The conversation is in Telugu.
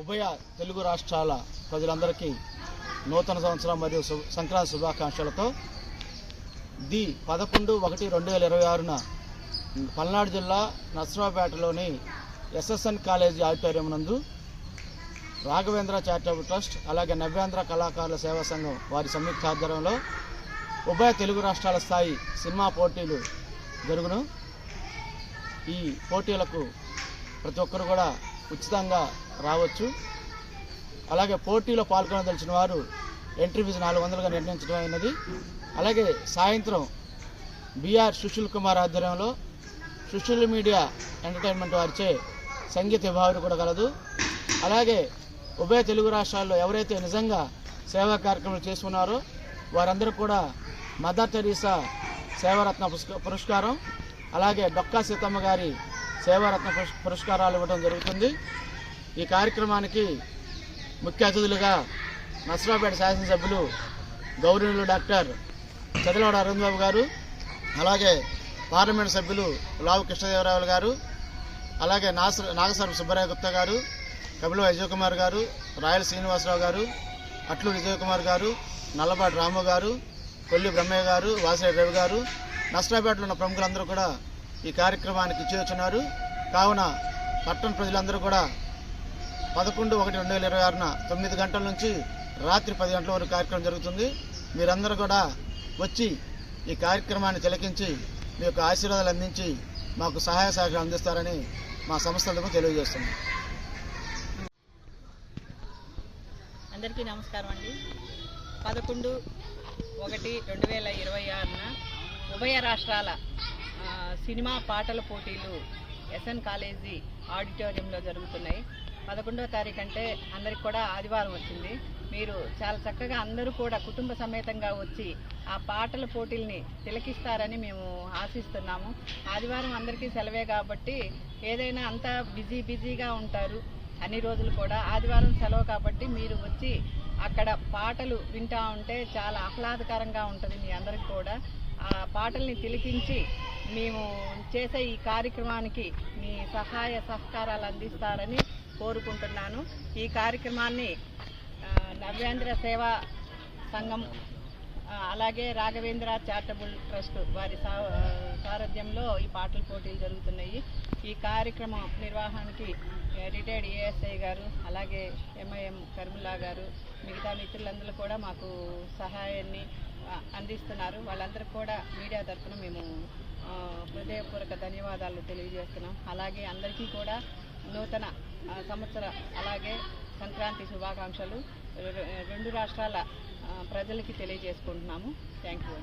ఉభయ తెలుగు రాష్ట్రాల ప్రజలందరికీ నూతన సంవత్సరం మరియు సంక్రాంతి శుభాకాంక్షలతో ది పదకొండు ఒకటి రెండు వేల ఇరవై ఆరున పల్నాడు జిల్లా నర్సరావుపేటలోని ఎస్ఎస్ఎన్ కాలేజీ ఆడిటోరియం నందు రాఘవేంద్ర చారిటబుల్ ట్రస్ట్ అలాగే నవ్యాంధ్ర కళాకారుల సేవా సంఘం వారి సంయుక్త ఆధ్వర్యంలో ఉభయ తెలుగు రాష్ట్రాల స్థాయి సినిమా పోటీలు జరుగును. ఈ పోటీలకు ప్రతి ఒక్కరు కూడా ఉచితంగా రావచ్చు. అలాగే పోటీలో పాల్గొనదలిచిన వారు ఎంట్రీ ఫీజు నాలుగు వందలుగా నిర్ణయించడం అయినది. అలాగే సాయంత్రం బిఆర్ సుశీల్ కుమార్ ఆధ్వర్యంలో సుశీల్ మీడియా ఎంటర్టైన్మెంట్ వారిచే సంగీత విభాగం కూడా కలదు. అలాగే ఉభయ తెలుగు రాష్ట్రాల్లో ఎవరైతే నిజంగా సేవా కార్యక్రమాలు చేస్తున్నారో వారందరూ కూడా మదర్ తెరీసా సేవారత్న పురస్కారం. అలాగే డొక్కా సీతమ్మ గారి సేవారత్న పురస్కారాలు ఇవ్వడం జరుగుతుంది. ఈ కార్యక్రమానికి ముఖ్య అతిథులుగా నసరాపేట శాసనసభ్యులు గౌరవులు డాక్టర్ చదలవాడ అరుణ్బాబు గారు అలాగే పార్లమెంట్ సభ్యులు లావు కృష్ణదేవరాయలు గారు అలాగే నాస నాగసరం సుబ్బరాయ గుప్తా గారు కపిల విజయ్ కుమార్ గారు రాయల శ్రీనివాసరావు గారు అట్లు విజయకుమార్ గారు నల్లపాటి రాము గారు కొల్లి బ్రహ్మయ్య గారు వాసిరెడ్డి రవి గారు నష్టపేటలో ఉన్న ప్రముఖులందరూ కూడా ఈ కార్యక్రమానికి ఇచ్చేస్తున్నారు కావున పట్టణ ప్రజలందరూ కూడా పదకొండు ఒకటి రెండు వేల ఇరవై ఆరున తొమ్మిది గంటల నుంచి రాత్రి పది గంటల వరకు కార్యక్రమం జరుగుతుంది. మీరందరూ కూడా వచ్చి ఈ కార్యక్రమాన్ని తిలకించి మీ యొక్క ఆశీర్వాదాలు అందించి మాకు సహాయ సహకారం అందిస్తారని మా సంస్థలకు తెలియజేస్తున్నాం. అందరికీ నమస్కారం అండి. పదకొండు ఒకటి రెండు వేల ఇరవై ఆరున ఉభయ రాష్ట్రాల సినిమా పాటల పోటీలు ఎస్ఎన్ కాలేజీ ఆడిటోరియంలో జరుగుతున్నాయి. పదకొండవ తారీఖు అంటే అందరికి కూడా ఆదివారం వచ్చింది. మీరు చాలా చక్కగా అందరూ కూడా కుటుంబ సమేతంగా వచ్చి ఆ పాటల పోటీల్ని తిలకిస్తారని మేము ఆశిస్తున్నాము. ఆదివారం అందరికీ సెలవే కాబట్టి ఏదైనా అంతా బిజీ బిజీగా ఉంటారు అన్ని రోజులు కూడా ఆదివారం సెలవు కాబట్టి మీరు వచ్చి అక్కడ పాటలు వింటా ఉంటే చాలా ఆహ్లాదకరంగా ఉంటుంది మీ అందరికి కూడా. ఆ పాటల్ని తిలకించి మేము చేసే ఈ కార్యక్రమానికి మీ సహాయ సహకారాలు అందిస్తారని కోరుకుంటున్నాను. ఈ కార్యక్రమాన్ని నవ్యాంధ్ర సేవా సంఘం అలాగే రాఘవేంద్ర చారిటబుల్ ట్రస్ట్ వారి సా సారథ్యంలో ఈ పాటల పోటీలు జరుగుతున్నాయి. ఈ కార్యక్రమం నిర్వహణకి రిటైర్డ్ ఏఎస్ఐ గారు అలాగే ఎంఐఎం కర్ములా గారు మిగతా మిత్రులందరూ కూడా మాకు సహాయాన్ని అందిస్తున్నారు. వాళ్ళందరికీ కూడా మీడియా తరఫున మేము హృదయపూర్వక ధన్యవాదాలు తెలియజేస్తున్నాం. అలాగే అందరికీ కూడా నూతన సంవత్సర అలాగే సంక్రాంతి శుభాకాంక్షలు. రెండు రాష్ట్రాల ప్రజలకి తెలియజేసుకుంటున్నాము. Thank you.